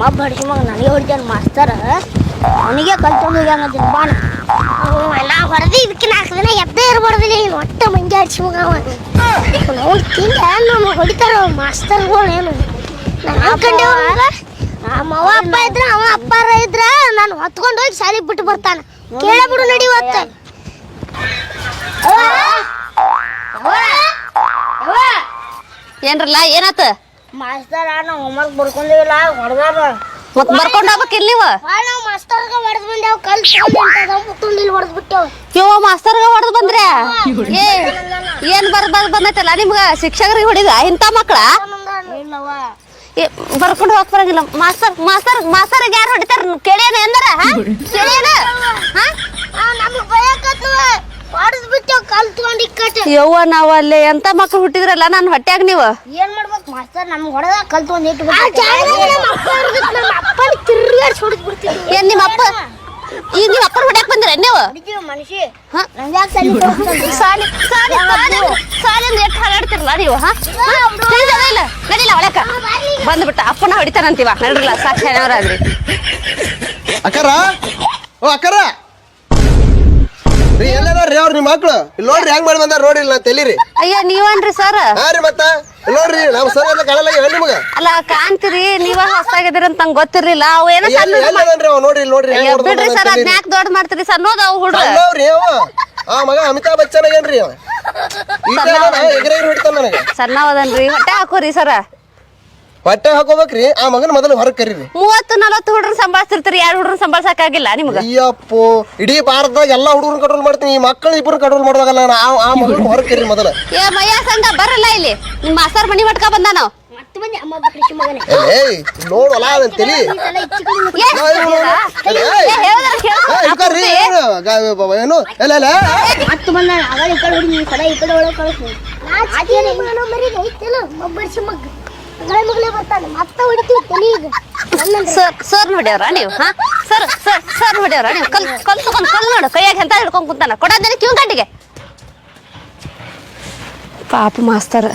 ಮಬ್ಬ ಹಡಿಸಿ ಮಗ ನನಗೆ ಹೊಡಿತಾನೆ ಮಾಸ್ತರ್. ಅವನಿಗೆ ಕಲ್ತ್ಕೊಂಡು ಹೋಗ್ಯಾಂಗಂತೀನಿ ಬಾಣ. ಎಲ್ಲ ಹೊಡೆದು ಇದಕ್ಕೆ ನಾಲ್ಕು ದಿನ ಎದ್ದೇ ಇರಬಾರ್ದಿಲ್ಲ ನೀನು ಒಟ್ಟ ಮಂಗೆ ಹಡಿಸಿ ಮಗ ಅವ. ಅವ್ನು ತಿಂದ ನಮ್ಮ ಹೊಡಿತಾರ ಮಾಸ್ತರ್ಗಳು ಏನು. ನಮ್ಮ ಅವ್ವ ಅಪ್ಪ ಇದ್ರೆ ಅವ ಅಪ್ಪಾರ ಇದ್ರೆ. ನಾನು ಹೊತ್ಕೊಂಡು ಹೋಗಿ ಶಾಲೆಗೆ ಬಿಟ್ಟು ಬರ್ತಾನೆ. ಕೇಳಬಿಡು ನಡಿ ಹೊತ್ತ ಏನ್ರಲ್ಲ ಏನಾತ? ಮಾಸ್ತರ್ ನಾವು ಹೋಮ್ವರ್ಕ್ ಬರ್ಕೊಂಡಿಲ್ಲ ಹೊಡೆದಾರ. ಮತ್ ಬರ್ಕೊಂಡ್ ಹೋಗ್ಬೇಕಿಲ್ ನೀವು ನಾವು ಮಾಸ್ತರ್ಗ ಹೊಡೆದ್ ಬಂದೇವ್ ಕಲ್ ಮುತ್ತುಂಡಿಲ್ ಹೊಡೆದ್ ಬಿಟ್ಟೇವ್ ಯೋ ಮಾಸ್ತರ್ಗ ಹೊಡೆದ್ ಬಂದ್ರೆ? ಏ ಏನ್ ಬರ್ ಬರ್ ಬಂದೈತಲ್ಲ ನಿಮ್ಗ ಶಿಕ್ಷಕರಿಗೆ ಹೊಡಿದ ಇಂಥ ಮಕ್ಳ? ಇಲ್ಲವ ಬರ್ಕೊಂಡು ಹೋಗ್ ಬರಂಗಿಲ್ಲ. ಮಾಸ್ತರ್ ಮಾಸ್ತರ್ ಮಾಸ್ತರ್ಗೆ ಯಾರು ಹೊಡಿತಾರ? ಕೇಳೇನ ಎಂದಾರ? ಹಾ? ನಮ್ಗೆ ಹೊಡೆದ್ ಬಿಟ್ಟೇವ್ ಕಲ್ ತಗೊಂಡ್ ಇಕ್ಕಟ್ಟೆ ಯವ್ವ ನಾವ್ ಅಲ್ಲೇ ಎಂತ ಮಕ್ಳು ಹುಟ್ಟಿದ್ರಲ್ಲ ನಾನು ಹೊಟ್ಯಾಗ ನೀವು? ಏನ್ ಮಾಡ್ಬೇಕು ಮಾಸ್ತರ್ ನಮ್ಗೆ ಹೊಡೆದ ಕಲ್ತು ಇಟ್ಟು ಏನ್ ನಿಮ್ಮ ಅಪ್ಪ ಈಗ ನಿಮ್ಮ ಅಪ್ಪನ ಹೊಡ್ಯಾಕ್ ಬಂದಿರ ನೀವು ಹೊಡಿತೀವಿ ಮನುಷ್ಯ ಹ? ನಂಗೆ ಯಾಕೆ ಸಾಲಿ ಸಾಲಿ ಸಾಲಿ ಸಾಲಿಂದ ಎಷ್ಟು ಹಾಗಾಡ್ತಿರಲ್ಲ ನೀವು ಹಾ? ತಿಳಿದದ ಇಲ್ಲ. ನಡಿಲ್ಲ ಒಳಕ. ಬಂದ್ಬಿಟ್ಟ. ಅಪ್ಪನ ಹೊಡಿತಾನಂತೀವ. ನಡ್ರಲ್ಲ ಸಾಕ್ಷಿ ಅಕ್ಕರ ಅಕ್ಕಾರ? ಓ ಅಕ್ಕರ? ರೀ ಅವ್ರ ನಿಮ್ಮ ಮಕ್ಳು? ಇಲ್ಲಿ ನೋಡ್ರಿ ಹೆಂಗ್ ಮಾಡಿ ಬಂದಾರ ನೋಡ್ರಿ ಇಲ್ಲ ತೆಲೀರಿ. ಅಯ್ಯ ನೀವನ್ರಿ ಸರ್ ಹಾ ರೀ ಮತ್ತ. ಇಲ್ಲಿ ನೋಡ್ರಿ ನಮ್ ಸರ್ ಎಲ್ಲ ಕಾಣಲ್ಲ ಹೇಳಿ ನಿಮಗ. ಅಲ್ಲ ಕಾಣ್ತೀರಿ ನೀವ ಹೊಸ್ತಾಗಿದ್ದೀರಿ ಅಂತ ನಂಗೆ ಗೊತ್ತಿರ್ಲಿಲ್ಲ. ಅವು ಏನೋ ಸಣ್ಣ ಎಲ್ಲಿ ಎಲ್ಲದನ್ರಿ ಅವ? ನೋಡ್ರಿ ಇಲ್ಲಿ ನೋಡ್ರಿ ಹೆಂಗ್ ಹೊಡ್ದ್ ಬಿಡ್ರಿ ಸರ್. ಅದ್ನ ಯಾಕೆ ದೊಡ್ಡ ಮಾಡ್ತೀರಿ? ಸಣ್ಣೋದ ಅವು ಹುಡ್ರ. ಅವ. ಆ ಮಗ ಅಮಿತಾಬ್ ಬಚ್ಚನ್ ಏನ್ರಿ ಅವ. ಈಗ ಎಗ್ರೆ ಹೊಡಿತಾನ ನನಗೆ. ಸಣ್ಣವದನ್ರಿ ಹೊಟ್ಟೆ ಹಾಕೋರಿ ಸರ ಹೊಟ್ಟೆ ಹಾಕೋಬೇಕ್ರಿ. ಆ ಮಗನ ಮೊದಲು ಹೊರಗೆ ಕರೀರಿ. ಮೂವತ್ತು ನಲವತ್ತು ಹುಡುಗರು ಸಂಭಾಳಿಸ್ತಿರ್ತೀರಿ ಯಾರು ಹುಡುಗರು ಸಂಭಾಳಿಸಕ್ಕಾಗಿಲ್ಲ ನಿಮ್ಗೆ? ಅಯ್ಯಪ್ಪೋ ಇಡೀ ಭಾರತದಾಗ ಎಲ್ಲಾ ಹುಡುಗರು ಕಂಟ್ರೋಲ್ ಮಾಡ್ತೀನಿ. ಈ ಮಕ್ಕಳು ಇಬ್ಬರು ಕಂಟ್ರೋಲ್ ಮಾಡೋದಾಗಲ್ಲ ನಾನು ಆ- ಆ ಮಗನ ಹೊರಗೆ ಕರೀರಿ ಮೊದಲು. ಏ ಮಯ್ಯ ಸಂಘ ಬರಲ್ಲ ಇಲ್ಲಿ. ನಿಮ್ಮ ಮಾಸ್ತರ್ ಮನಿ ಮಟ್ಕ ಬಂದ ನಾವು ಮತ್ತೆ ಬಂದೆ ಅಮ್ಮ ಕೃಷಿ ಮಗನೇ. ಏಯ್ ನೋಡಲ್ಲ ಅದನ್ನ ತಲಿ. ಹೆಚ್ಚು ಕಡಿಮೆ ಏ, ಏ, ಹೇಳಿದ್ರೆ ಕೇಳು. ಏ, ಈ ಕಡೆ ರೀ, ಏನು ಗ- ಬ- ಬ- ಏನು? ಎಲ್ಲ ಎಲ್ಲ. ಮತ್ತೆ ಬಂದ ಅವಾಗ ಈ ಕಡೆ ಹುಡುಗಿ ಈ ಸಲ ಈ ಕಡೆ ಒಳಗೆ ಕಳಿಸ್ತೀನಿ ಮರಿ ಐತಿಲ್ಲ ಒಬ್ಬರ್ಸಿ ಮಗ್ ಮಗಳ ಮಗಳೇ ಬರ್ತಾನೆ ಸರ್ ಸರ್ ಹೊಡ್ಯವ್ರ ನೀವು ಹಾ? ಸರ್ ಸರ್ ಸರ್ ಹೊಡ್ಯವ್ರ ನೀವು. ಕಲ್ ಕಲ್ ತಗೊಂಡ್ ಕಲ್ ನೋಡು ಕೈಯಾಗ ಎಂತ ಹಿಡ್ಕೊಂಡ್ ಕುಂತಾನ? ಕೊಡೋದೇನೆ ಕಿವ್ ಗಂಟಿಗೆ ಪಾಪ ಮಾಸ್ತರ್.